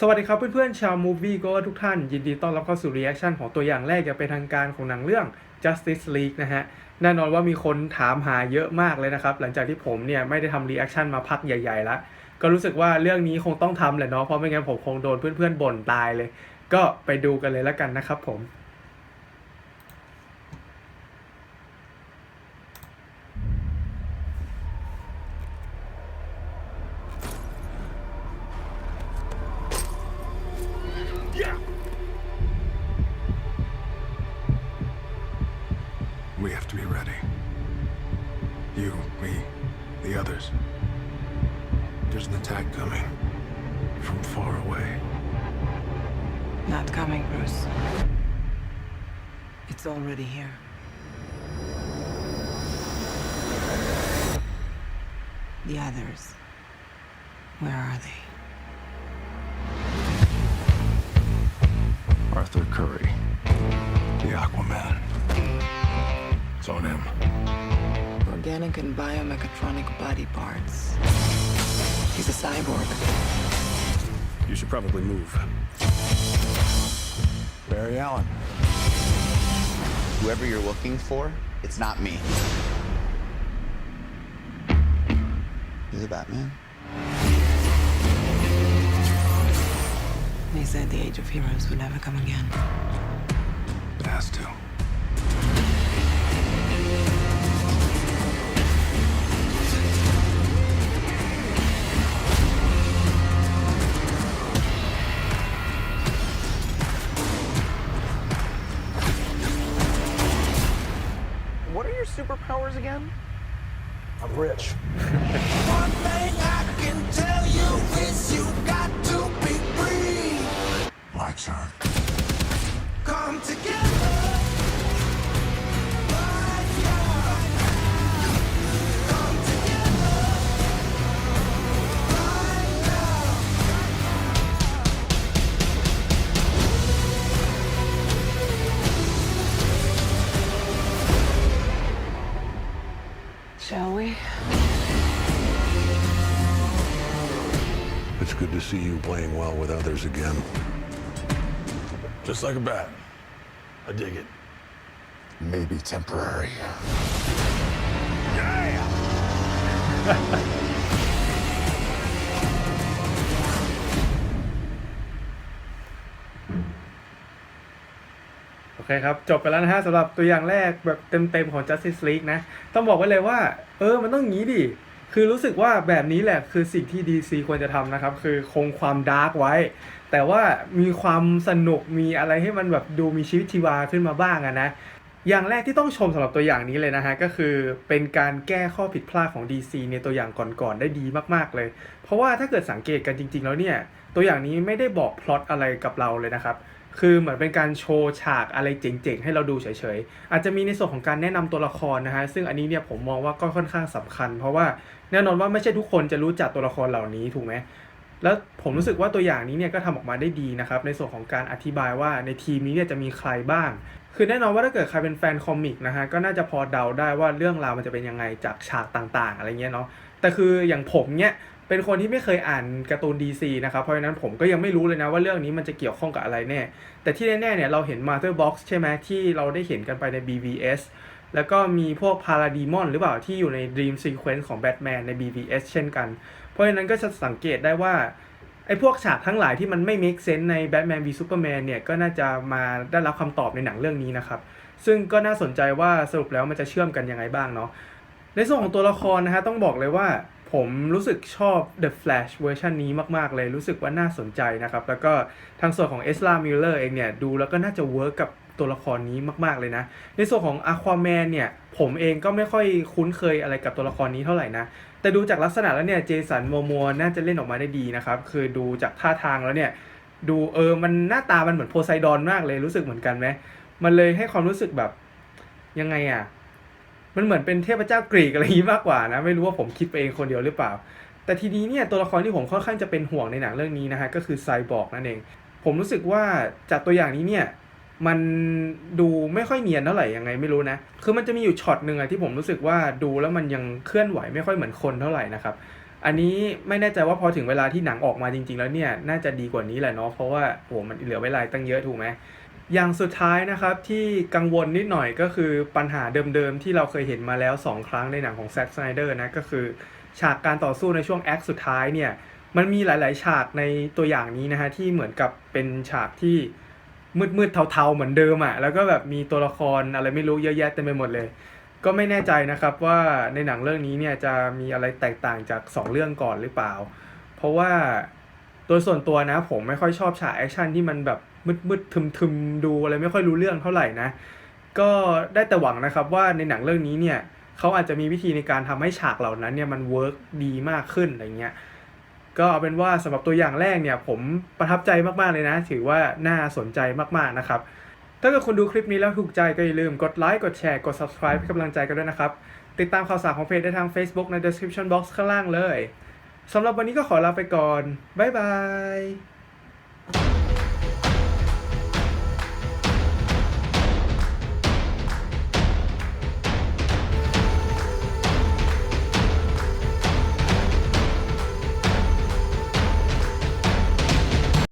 สวัสดีครับเพื่อนๆชาวมูฟวี่ก็ทุกท่าน ยินดีต้อนรับเข้าสู่รีแอคชั่นของตัวอย่างแรกจะเป็นทางการของหนังเรื่อง Justice League นะฮะแน่นอนว่ามีคนถามหาเยอะมากเลยนะครับ หลังจากที่ผมเนี่ยไม่ได้ทำรีแอคชั่นมาพักใหญ่ๆแล้ว ก็รู้สึกว่าเรื่องนี้คงต้องทำแหละเนาะเพราะไม่งั้นผมคงโดนเพื่อนๆบ่นตายเลย ก็ไปดูกันเลยแล้วกันนะครับผม We have to be ready. You, me, the others. There's an attack coming from far away. Not coming, Bruce. It's already here. The others. Where are they? Arthur Curry, the Aquaman. It's on him. Organic and biomechatronic body parts. He's a cyborg. You should probably move. Barry Allen. Whoever you're looking for, it's not me. He's a Batman. He said the age of heroes would never come again. Superpowers again? I'm rich. Shall we? It's good to see you playing well with others again. Just like a bat. I dig it. Maybe temporary. โเคครับ จบไปแล้วนะฮะสำหรับตัวอย่างแรกแบบเต็มๆของ Justice League นะ ต้องบอกไว้เลยว่า เออ มันต้องงี้ดิ คือรู้สึกว่าแบบนี้แหละคือสิ่งที่ DC ควรจะทำนะครับ คือคงความดาร์กไว้ แต่ว่ามีความสนุกมีอะไรให้มันแบบดูมีชีวิตชีวาขึ้นมาบ้างอะนะอย่างแรกที่ต้องชมสำหรับตัวอย่างนี้เลยนะฮะ ก็คือเป็นการแก้ข้อผิดพลาดของ DC ในตัวอย่างก่อนๆได้ดีมากๆเลย เพราะว่าถ้าเกิดสังเกตกันจริง ๆ แล้วเนี่ย ตัวอย่างนี้ไม่ได้บอกพล็อตอะไรกับเราเลยนะครับ คือเหมือนเป็นการโชว์ฉากอะไรเจ๋งๆ ให้เราดูเฉยๆ อาจจะมีในส่วนของการแนะนำตัวละครนะฮะ ซึ่งอันนี้เนี่ยผมมองว่าก็ค่อนข้างสำคัญ เพราะว่าแน่นอนว่าไม่ใช่ทุกคนจะรู้จักตัวละครเหล่านี้ถูกไหม แล้วผมรู้สึกว่าตัวอย่างนี้เนี่ยก็ทำออกมาได้ดีนะครับ ในส่วนของการอธิบายว่าในทีมนี้เนี่ยจะมีใครบ้าง คือแน่นอนว่าถ้าเกิดใครเป็นแฟนคอมิกนะฮะ ก็น่าจะพอเดาได้ว่าเรื่องราวมันจะเป็นยังไงจากฉากต่างๆ อะไรเงี้ยเนาะ แต่คืออย่างผมเนี่ย เป็นคนที่ไม่เคยอ่านการ์ตูน DC นะครับ เพราะฉะนั้นผมก็ยังไม่รู้เลยนะว่าเรื่องนี้มันจะเกี่ยวข้องกับอะไรแน่ แต่ที่แน่ๆเนี่ยเราเห็น Mother Box ใช่ไหมที่เราได้เห็นกันไปใน BVS แล้วก็มีพวก Parademon หรือเปล่าที่อยู่ใน Dream Sequence ของ Batman ใน BVS เช่นกัน เพราะฉะนั้นก็จะสังเกตได้ว่าไอ้พวกฉากทั้งหลายที่มันไม่ make sense ใน Batman v Superman เนี่ยก็น่าจะมาได้รับคำตอบในหนังเรื่องนี้นะครับ ซึ่งก็น่าสนใจว่าสรุปแล้วมันจะเชื่อมกันยังไงบ้างเนาะในส่วนของตัวละครนะฮะต้องบอกเลยว่า ผมรู้สึกชอบ The Flash เวอร์ชันนี้มาก ๆ เลยรู้สึกว่าน่าสนใจนะครับ แล้วก็ทางส่วนของ Ezra Miller เองเนี่ย ดูแล้วก็น่าจะเวิร์กกับตัวละครนี้มาก ๆ เลยนะ ในส่วนของ Aquaman เนี่ย ผมเองก็ไม่ค่อยคุ้นเคยอะไรกับตัวละครนี้เท่าไหร่นะ แต่ดูจากลักษณะแล้วเนี่ยเจสันโมมัวน่าจะเล่นออกมาได้ดีนะครับ คือดูจากท่าทางแล้วเนี่ย ดูเออมันหน้าตามันเหมือนโพไซดอนมากเลยรู้สึกเหมือนกันไหมมันเลยให้ความรู้สึกแบบยังไงอะ่ะ มันเหมือนเป็นเทพเจ้ากรีกอะไรอย่างนี้มากกว่านะ ไม่รู้ว่าผมคิดไปเองคนเดียวหรือเปล่า แต่ทีนี้เนี่ยตัวละครที่ผมค่อนข้างจะเป็นห่วงในหนังเรื่องนี้นะฮะก็คือไซบอร์กนั่นเอง ผมรู้สึกว่าจากตัวอย่างนี้เนี่ยมันดูไม่ค่อยเนียนเท่าไหร่ยังไงไม่รู้นะ คือมันจะมีอยู่ช็อตหนึ่งอะที่ผมรู้สึกว่าดูแล้วมันยังเคลื่อนไหวไม่ค่อยเหมือนคนเท่าไหร่นะครับ อันนี้ไม่แน่ใจว่าพอถึงเวลาที่หนังออกมาจริง ๆ แล้วเนี่ยน่าจะดีกว่านี้แหละเนาะ เพราะว่าโหมันเหลือเวลาตั้งเยอะถูกไหม อย่างสุดท้ายนะครับที่กังวลนิดหน่อยก็คือปัญหาเดิมๆ ที่เราเคยเห็นมาแล้ว 2 ครั้งในหนังของแซ็กสไนเดอร์นะก็คือ ฉากการต่อสู้ในช่วงแอคสุดท้ายเนี่ยมันมีหลาย ๆ ฉากในตัวอย่างนี้นะฮะที่เหมือนกับเป็นฉากที่มืดๆเทาๆเหมือนเดิมอะ่ะแล้วก็แบบมีตัวละครอะไรไม่รู้เยอะแยะเต็มไปหมดเลย ก็ไม่แน่ใจนะครับว่าในหนังเรื่องนี้เนี่ยจะมีอะไรแตกต่างจาก 2 เรื่องก่อนหรือเปล่า เพราะว่าโดยส่วนตัวนะผมไม่ค่อยชอบฉากแอคชั่นที่มันแบบ มืดๆทึมๆดูอะไรไม่ค่อยรู้เรื่องเท่าไหร่นะ ก็ได้แต่หวังนะครับว่าในหนังเรื่องนี้เนี่ยเขาอาจจะมีวิธีในการทำให้ฉากเหล่านั้นเนี่ยมันเวิร์กดีมากขึ้นอะไรเงี้ยก็เอาเป็นว่าสำหรับตัวอย่างแรกเนี่ยผมประทับใจมากๆเลยนะ ถือว่าน่าสนใจมากๆนะครับ ถ้าเกิดคุณดูคลิปนี้แล้วถูกใจก็อย่าลืมกดไลค์กดแชร์กด subscribe ให้กำลังใจกันด้วยนะครับ ติดตามข่าวสารของเพจได้ทาง Facebook ใน description box ข้างล่างเลยสำหรับวันนี้ก็ขอลาไปก่อน บ๊ายบาย